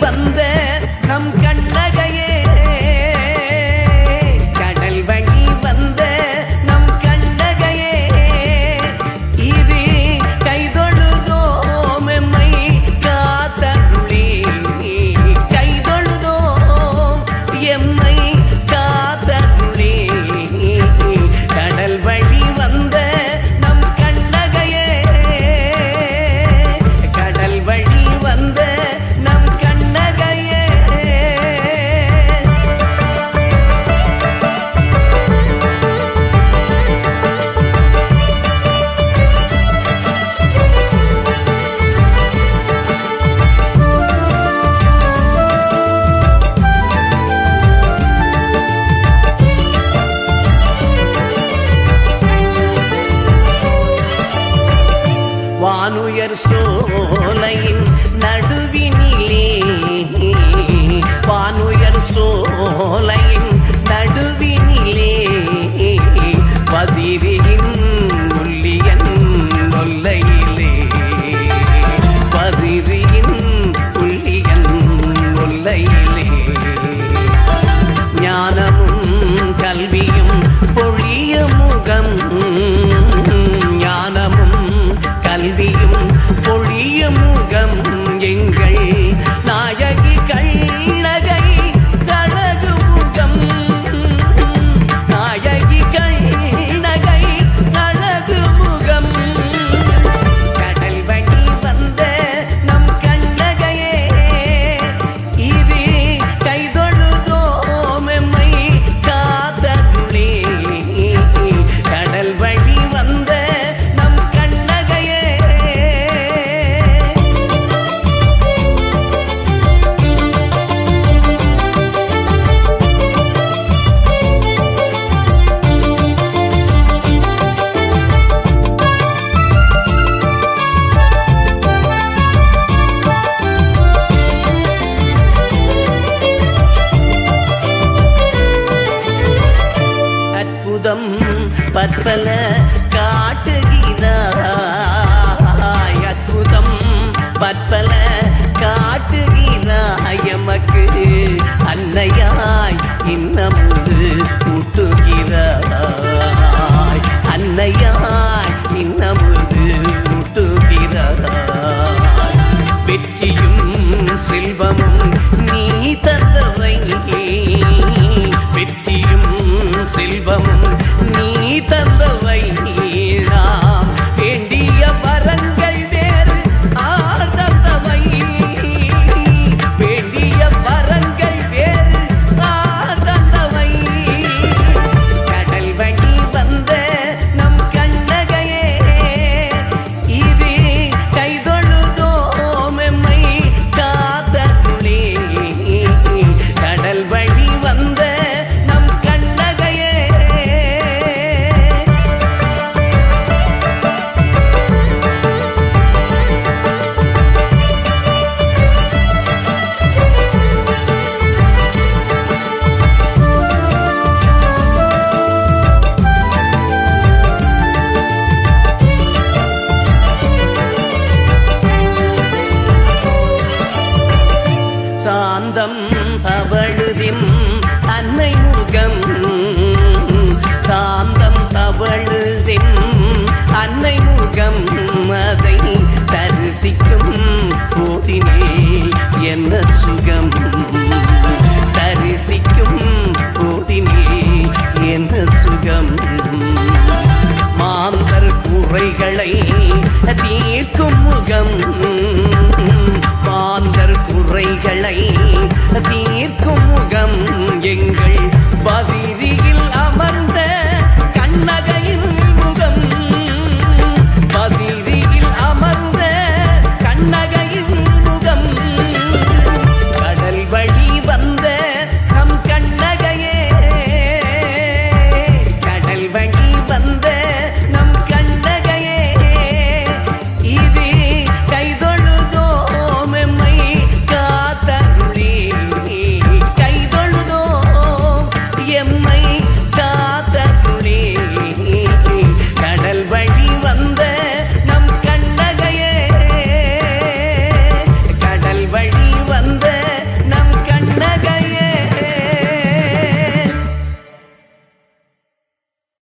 வந்த கல்வி அற்புதம் பற்பல காட்டுகிறாய் அற்புதம் பற்பல காட்டுகிறாய் எமக்கு அன்னையாய் இன்னமுது ஊட்டுகிறாய். அன்னையாய் அன்னை அதை தரிசிக்கும் போதினே என்ன சுகம்? தரிசிக்கும் போதினே என்ன சுகம்? மாந்தர் குறைகளை தீர்க்கும் முகம். மாந்தர் குறைகளை தீர்க்கும் முகம். எங்கள் பதிரிய